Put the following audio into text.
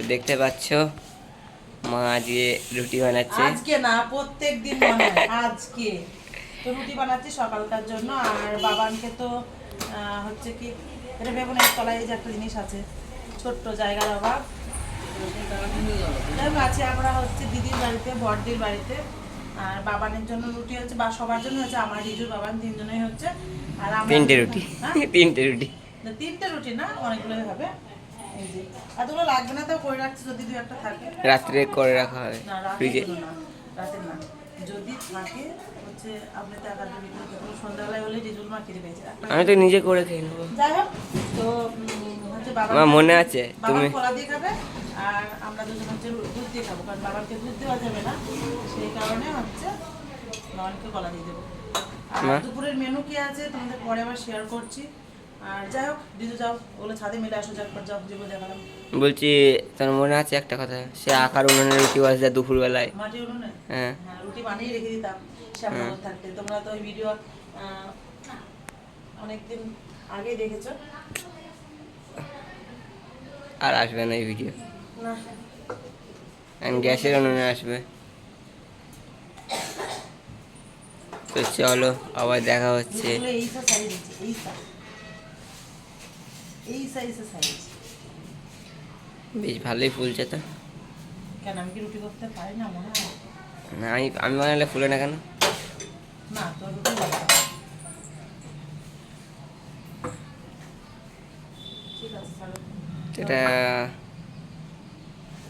তো দেখতে পাচ্ছ। মা আজকে রুটি বানাচ্ছে। আজকে না প্রত্যেক দিন মনে আজকে। তো রুটি বানাচ্ছি সকালকার জন্য আর বাবানকে তো হচ্ছে কি এটা না তলায় যে একটা জিনিস আছে ছোট্ট জায়গার অভাব। হোক, আমরা হচ্ছে দিদির বাড়িতে বড়দির বাড়িতে। আর বাবানের জন্য রুটি হচ্ছে বা সবার জন্য হচ্ছে আমার রিজুর বাবান তিনজনেই হচ্ছে। আর আমরা তিনটে রুটি। হ্যাঁ? তিনটে রুটি। তিনটে রুটি না অনেকগুলোই হবে। এই যে এতগুলো লাগবে না তো করে রাখছি যদি দু একটা থাকে। রাত্রে করে রাখা না ফ্রিজে? না রাতে না। যদি থাকে হচ্ছে আপনি টাকা দিয়ে সন্ধ্যাবেলায় হলে রিজুল মা কিনে পেয়েছে আমি তো নিজে করে খেয়ে নেব। যাই হোক তো হচ্ছে বাবা আমার মনে আছে তুমি কলা দিয়ে খাবে আর আমরা দুজন হচ্ছে দুধ দিয়ে খাব কারণ বাবাকে দুধ দেওয়া যাবে না। সেই কারণে হচ্ছে বাবাকে কলা দিয়ে দেবো। আর দুপুরের মেনু কি আছে তোমাদের পরে আবার শেয়ার করছি। আর যাই হোক দিদু যাও ওগুলো ছাদে মিলে আসো যাক যাও জীবন দেখালাম। বলছি তোর মনে আছে একটা কথা? সে আকার উনুনে রুটি বাজতে দুপুরবেলায়। মাটি উনুনে? হ্যাঁ। হ্যাঁ রুটি বানিয়ে রেখে দিতাম শ্যামনগর থাকতে। তোমরা তো ওই ভিডিও অনেকদিন আগেই দেখেছ। আর আসবে না এই ভিডিও না। গ্যাসের উনুনে আসবে। তো চলো আবার দেখা হচ্ছে। এই সাইজ সাইজ বেশ ভালোই ফুলছে তো। কেন আমি কি রুটি করতে পারি না মনে হয়? না আমি আমি বানালে ফুলে না কেন? না তোর রুটি ঠিক আছে এটা